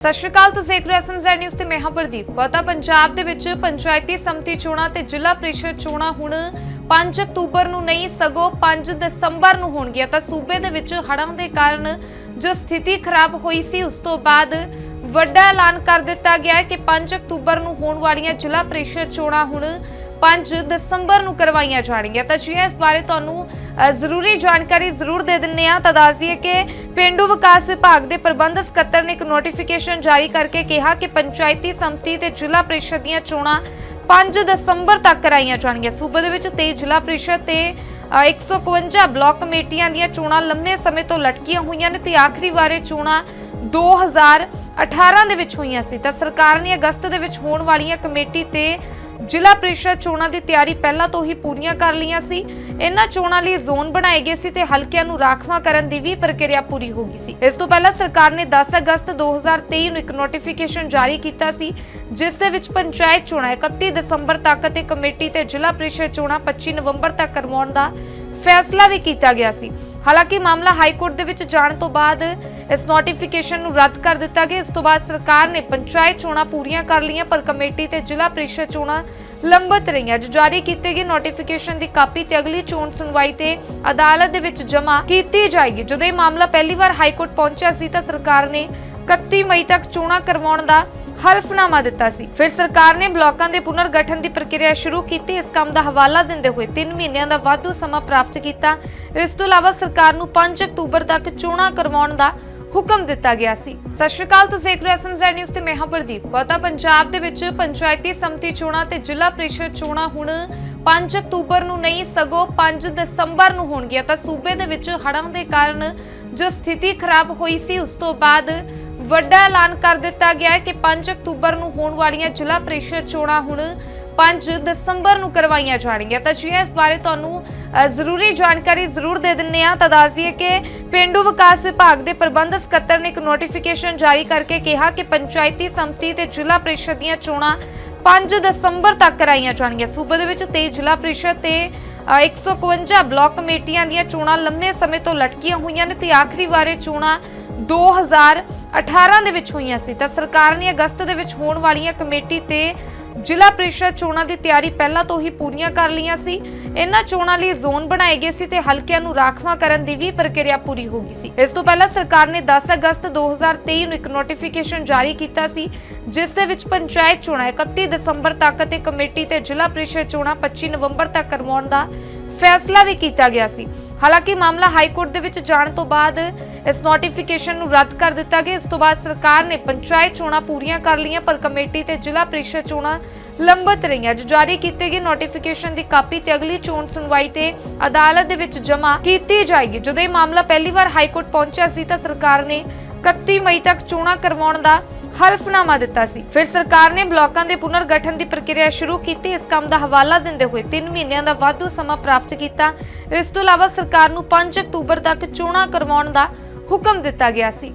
ਸਤਿ ਸ਼੍ਰੀ ਅਕਾਲ, ਤੁਸੀਂ ਦੇਖ ਰਹੇ ਹੋ ਐਸਐਮਜ਼ੈਡ ਨਿਊਜ਼ ਤੇ ਮੈਂ ਹਾਂ ਪ੍ਰਦੀਪ ਕੌਤਾ ਪੰਜਾਬ ਦੇ ਵਿੱਚ ਪੰਚਾਇਤੀ ਸੰਮਤੀ ਚੋਣਾਂ ਤੇ ਜ਼ਿਲ੍ਹਾ ਪ੍ਰੀਸ਼ਦ ਚੋਣਾਂ ਹੁਣ 5 ਅਕਤੂਬਰ ਨੂੰ ਨਹੀਂ, ਸਗੋਂ 5 ਦਸੰਬਰ ਨੂੰ ਹੋਣਗੀਆਂ। ਤਾਂ ਸੂਬੇ ਦੇ ਵਿੱਚ ਹੜ੍ਹਾਂ ਦੇ ਕਾਰਨ ਜੋ ਸਥਿਤੀ ਖਰਾਬ ਹੋਈ ਸੀ, ਉਸ ਤੋਂ ਬਾਅਦ ਵੱਡਾ ਐਲਾਨ ਕਰ ਦਿੱਤਾ ਗਿਆ ਹੈ ਕਿ 5 ਅਕਤੂਬਰ ਨੂੰ ਹੋਣ ਵਾਲੀਆਂ ਜ਼ਿਲ੍ਹਾ ਪ੍ਰੀਸ਼ਦ ਚੋਣਾਂ ਹੁਣ 5 ਦਸੰਬਰ ਨੂੰ ਕਰਵਾਈਆਂ ਜਾਣਗੀਆਂ। ਤਾਂ ਜੀ, ਇਸ ਬਾਰੇ ਤੁਹਾਨੂੰ ਜ਼ਰੂਰੀ ਜਾਣਕਾਰੀ ਜ਼ਰੂਰ ਦੇ ਦਿੰਨੇ ਆ ਤਾਂ ਦੱਸ ਦਈਏ ਕਿ ਪਿੰਡੂ ਵਿਕਾਸ ਵਿਭਾਗ ਦੇ ਪ੍ਰਬੰਧ ਸਕੱਤਰ ਨੇ ਇੱਕ ਨੋਟੀਫਿਕੇਸ਼ਨ ਜਾਰੀ ਕਰਕੇ ਕਿਹਾ ਕਿ ਪੰਚਾਇਤੀ ਸਮਿਤੀ ਤੇ ਜ਼ਿਲ੍ਹਾ ਪ੍ਰੀਸ਼ਦ ਦੀਆਂ ਚੋਣਾਂ 5 ਦਸੰਬਰ ਤੱਕ ਕਰਾਈਆਂ ਜਾਣਗੀਆਂ। ਸੂਬੇ ਦੇ ਵਿੱਚ 23 ਜ਼ਿਲ੍ਹਾ ਪ੍ਰੀਸ਼ਦ ਤੇ ਅ, 151 ਬਲਾਕ ਕਮੇਟੀਆਂ ਦੀਆਂ ਚੋਣਾਂ ਲੰਮੇ ਸਮੇਂ ਤੋਂ ਲਟਕੀਆਂ ਹੋਈਆਂ ਨੇ ਤੇ ਆਖਰੀ ਵਾਰ ਚੋਣਾਂ 2018 ਦੇ ਵਿੱਚ ਹੋਈਆਂ ਸੀ। ਤਾਂ ਸਰਕਾਰ ਨੇ ਅਗਸਤ ਦੇ ਵਿੱਚ ਹੋਣ ਵਾਲੀਆਂ ਕਮੇਟੀ ਤੇ ਜ਼ਿਲ੍ਹਾ ਪ੍ਰੀਸ਼ਦ ਚੋਣਾਂ ਦੀ ਤਿਆਰੀ ਪਹਿਲਾਂ ਤੋਂ ਹੀ ਪੂਰੀਆਂ ਕਰ ਲਈਆਂ ਸੀ। ਇਹਨਾਂ ਚੋਣਾਂ ਲਈ ਜ਼ੋਨ ਬਣਾਏ ਗਏ ਸੀ ਤੇ ਹਲਕਿਆਂ ਨੂੰ ਰਾਖਵਾਂ ਕਰਨ ਦੀ ਵੀ ਪ੍ਰਕਿਰਿਆ ਪੂਰੀ ਹੋ ਗਈ ਸੀ। ਇਸ ਤੋਂ ਪਹਿਲਾਂ ਸਰਕਾਰ ਨੇ 10 ਅਗਸਤ 2023 ਨੂੰ ਇੱਕ ਨੋਟੀਫਿਕੇਸ਼ਨ ਜਾਰੀ ਕੀਤਾ ਸੀ, ਜਿਸ ਦੇ ਵਿੱਚ ਪੰਚਾਇਤ ਚੋਣਾਂ 31 ਦਸੰਬਰ ਤੱਕ ਤੇ ਕਮੇਟੀ ਤੇ ਜ਼ਿਲ੍ਹਾ ਪ੍ਰੀਸ਼ਦ ਚੋਣਾਂ 25 ਨਵੰਬਰ ਤੱਕ ਕਰਵਾਉਣ ਦਾ ਫੈਸਲਾ ਵੀ ਕੀਤਾ ਗਿਆ ਸੀ। ਹਾਲਾਂਕਿ ਮਾਮਲਾ ਹਾਈ ਕੋਰਟ ਦੇ ਵਿੱਚ ਜਾਣ ਤੋਂ ਬਾਅਦ ਇਸ ਨੋਟੀਫਿਕੇਸ਼ਨ ਨੂੰ ਰੱਦ ਕਰ ਦਿੱਤਾ ਗਿਆ। ਇਸ ਤੋਂ ਬਾਅਦ ਸਰਕਾਰ ਨੇ ਪੰਚਾਇਤ ਚੋਣਾਂ ਪੂਰੀਆਂ ਕਰ ਲਈਆਂ, ਪਰ ਕਮੇਟੀ ਤੇ ਜ਼ਿਲ੍ਹਾ ਪ੍ਰੀਸ਼ਦ ਚੋਣਾਂ ਲੰਬਤ ਰਹੀਆਂ। ਜੋ ਜਾਰੀ ਕੀਤੇ ਗਏ ਨੋਟੀਫਿਕੇਸ਼ਨ ਦੀ ਕਾਪੀ ਤੇ ਅਗਲੀ ਚੋਣ ਸੁਣਵਾਈ ਤੇ ਅਦਾਲਤ ਦੇ ਵਿੱਚ ਜਮ੍ਹਾਂ ਕੀਤੀ ਜਾਏਗੀ। ਜਦੋਂ ਇਹ ਮਾਮਲਾ ਪਹਿਲੀ ਵਾਰ ਹਾਈ ਕੋਰਟ ਪਹੁੰਚਿਆ ਸੀ ਤਾਂ ਸਰਕਾਰ ਨੇ 31 ਮਈ ਤੱਕ ਚੋਣਾਂ ਕਰਵਾਉਣ ਦਾ ਹਲਫਨਾਮਾ ਦਿੱਤਾ ਸੀ। ਫਿਰ ਸਰਕਾਰ ਨੇ ਬਲਾਕਾਂ ਦੇ ਪੁਨਰਗਠਨ ਦੀ ਪ੍ਰਕਿਰਿਆ ਸ਼ੁਰੂ ਕੀਤੀ। ਇਸ ਕੰਮ ਦਾ ਹਵਾਲਾ ਦਿੰਦੇ ਹੋਏ 3 ਮਹੀਨਿਆਂ ਦਾ ਵਾਧੂ ਸਮਾਂ ਪ੍ਰਾਪਤ ਕੀਤਾ। ਇਸ ਤੋਂ ਇਲਾਵਾ ਸਰਕਾਰ ਨੂੰ 5 ਅਕਤੂਬਰ ਤੱਕ ਚੋਣਾਂ ਕਰਵਾਉਣ ਦਾ ਹੁਕਮ ਦਿੱਤਾ ਗਿਆ ਸੀ। ਸਤਿ ਸ਼੍ਰੀ ਅਕਾਲ, ਤੁਸੀਂ ਦੇਖ ਰਹੇ ਐਸਐਮਜ਼ੈਡ ਨਿਊਜ਼ ਤੇ ਮੈਂ ਹਾਂ ਪ੍ਰਦੀਪ ਕੌਤਾ ਪੰਜਾਬ ਦੇ ਵਿੱਚ ਪੰਚਾਇਤੀ ਸਮਿਤੀ ਚੋਣਾਂ ਤੇ ਜ਼ਿਲ੍ਹਾ ਪ੍ਰੀਸ਼ਦ ਚੋਣਾਂ ਹੁਣ 5 ਅਕਤੂਬਰ ਨੂੰ ਨਹੀਂ, ਸਗੋਂ 5 ਦਸੰਬਰ ਨੂੰ ਹੋਣਗੀਆਂ। ਤਾਂ ਸੂਬੇ ਦੇ ਵਿੱਚ ਹੜ੍ਹਾਂ ਦੇ ਕਾਰਨ ਜੋ ਸਥਿਤੀ ਖਰਾਬ ਹੋਈ ਸੀ, ਉਸ ਤੋਂ ਬਾਅਦ ਵੱਡਾ ਐਲਾਨ ਕਰ ਦਿੱਤਾ ਗਿਆ ਹੈ ਕਿ 5 ਅਕਤੂਬਰ ਨੂੰ ਹੋਣ ਵਾਲੀਆਂ ਜ਼ਿਲ੍ਹਾ ਪ੍ਰੀਸ਼ਦ ਚੋਣਾਂ ਹੁਣ 5 ਦਸੰਬਰ ਨੂੰ ਕਰਵਾਈਆਂ ਜਾਣਗੀਆਂ। ਤਾਂ ਜੀ ਇਸ ਬਾਰੇ ਤੁਹਾਨੂੰ ਜ਼ਰੂਰੀ ਜਾਣਕਾਰੀ ਜ਼ਰੂਰ ਦੇ ਦਿੰਨੇ ਆ ਤਾਂ ਦੱਸ ਦਈਏ ਕਿ ਪਿੰਡੂ ਵਿਕਾਸ ਵਿਭਾਗ ਦੇ ਪ੍ਰਬੰਧ ਸਕੱਤਰ ਨੇ ਇੱਕ ਨੋਟੀਫਿਕੇਸ਼ਨ ਜਾਰੀ ਕਰਕੇ ਕਿਹਾ ਕਿ ਪੰਚਾਇਤੀ ਸਮਿਤੀ ਤੇ ਜ਼ਿਲ੍ਹਾ ਪ੍ਰੀਸ਼ਦ ਦੀਆਂ ਚੋਣਾਂ 5 ਦਸੰਬਰ ਤੱਕ ਕਰਾਈਆਂ ਜਾਣਗੀਆਂ। ਸੂਬੇ ਦੇ ਵਿੱਚ 23 ਜ਼ਿਲ੍ਹਾ ਪ੍ਰੀਸ਼ਦ ਤੇ ਅ, 151 ਬਲਾਕ ਕਮੇਟੀਆਂ ਦੀਆਂ ਚੋਣਾਂ ਲੰਮੇ ਸਮੇਂ ਤੋਂ ਲਟਕੀਆਂ ਹੋਈਆਂ ਨੇ ਤੇ ਆਖਰੀ ਵਾਰ ਚੋਣਾਂ 2018 ਦੇ ਵਿੱਚ ਹੋਈਆਂ ਸੀ। ਤਾਂ ਸਰਕਾਰ ਨੇ ਅਗਸਤ ਦੇ ਵਿੱਚ ਹੋਣ ਵਾਲੀਆਂ ਕਮੇਟੀ ਤੇ ਜ਼ਿਲ੍ਹਾ ਪ੍ਰੀਸ਼ਦ ਚੋਣਾਂ ਦੀ ਤਿਆਰੀ ਪਹਿਲਾਂ ਤੋਂ ਹੀ ਪੂਰੀਆਂ ਕਰ ਲਈਆਂ ਸੀ। ਇਹਨਾਂ ਚੋਣਾਂ ਲਈ ਜ਼ੋਨ ਬਣਾਏ ਗਏ ਸੀ ਤੇ ਹਲਕਿਆਂ ਨੂੰ ਰਾਖਵਾਂ ਕਰਨ ਦੀ ਵੀ ਪ੍ਰਕਿਰਿਆ ਪੂਰੀ ਹੋ ਗਈ ਸੀ। ਇਸ ਤੋਂ ਪਹਿਲਾਂ ਸਰਕਾਰ ਨੇ 10 ਅਗਸਤ 2023 ਨੂੰ ਇੱਕ ਨੋਟੀਫਿਕੇਸ਼ਨ ਜਾਰੀ ਕੀਤਾ ਸੀ, ਜਿਸ ਦੇ ਵਿੱਚ ਪੰਚਾਇਤ ਚੋਣਾਂ 31 ਦਸੰਬਰ ਤੱਕ ਅਤੇ ਕਮੇਟੀ ਤੇ ਜ਼ਿਲ੍ਹਾ ਪ੍ਰੀਸ਼ਦ ਚੋਣਾਂ 25 ਨਵੰਬਰ ਤੱਕ ਕਰਵਾਉਣ ਦਾ ਫੈਸਲਾ ਵੀ ਕੀਤਾ ਗਿਆ ਸੀ। ਹਾਲਾਂਕਿ ਮਾਮਲਾ ਹਾਈ ਕੋਰਟ ਦੇ ਵਿੱਚ ਜਾਣ ਤੋਂ ਬਾਅਦ ਇਸ ਨੋਟੀਫਿਕੇਸ਼ਨ ਨੂੰ ਰੱਦ ਕਰ ਦਿੱਤਾ ਗਿਆ। ਇਸ ਤੋਂ ਬਾਅਦ ਸਰਕਾਰ ਨੇ ਪੰਚਾਇਤ ਚੋਣਾਂ ਪੂਰੀਆਂ ਕਰ ਲਈਆਂ, ਪਰ ਕਮੇਟੀ ਤੇ ਜ਼ਿਲ੍ਹਾ ਪ੍ਰੀਸ਼ਦ ਚੋਣਾਂ ਲੰਬਤ ਰਹੀਆਂ। ਜੋ ਜਾਰੀ ਕੀਤੇ ਗਏ ਨੋਟੀਫਿਕੇਸ਼ਨ ਦੀ ਕਾਪੀ ਤੇ ਅਗਲੀ ਚੋਣ ਸੁਣਵਾਈ ਤੇ ਅਦਾਲਤ ਦੇ ਵਿੱਚ ਜਮ੍ਹਾਂ ਕੀਤੀ ਜਾਏਗੀ। ਜਦੋਂ ਇਹ ਮਾਮਲਾ ਪਹਿਲੀ ਵਾਰ ਹਾਈ ਕੋਰਟ ਪਹੁੰਚਿਆ ਸੀ ਤਾਂ ਸਰਕਾਰ ਨੇ 31 ਮਈ ਤੱਕ ਚੋਣਾਂ ਕਰਵਾਉਣ ਦਾ ਹਲਫਨਾਮਾ ਦਿੱਤਾ ਸੀ। ਫਿਰ ਸਰਕਾਰ ਨੇ ਬਲਾਕਾਂ ਦੇ ਪੁਨਰ ਗਠਨ ਦੀ ਪ੍ਰਕਿਰਿਆ ਸ਼ੁਰੂ ਕੀਤੀ। ਇਸ ਕੰਮ ਦਾ ਹਵਾਲਾ ਦਿੰਦੇ ਹੋਏ 3 ਮਹੀਨਿਆਂ ਦਾ ਵਾਧੂ ਸਮਾਂ ਪ੍ਰਾਪਤ ਕੀਤਾ। ਇਸ ਤੋਂ ਇਲਾਵਾ ਸਰਕਾਰ ਨੂੰ 5 ਅਕਤੂਬਰ ਤੱਕ ਚੋਣਾਂ ਕਰਵਾਉਣ ਦਾ ਹੁਕਮ ਦਿੱਤਾ ਗਿਆ ਸੀ।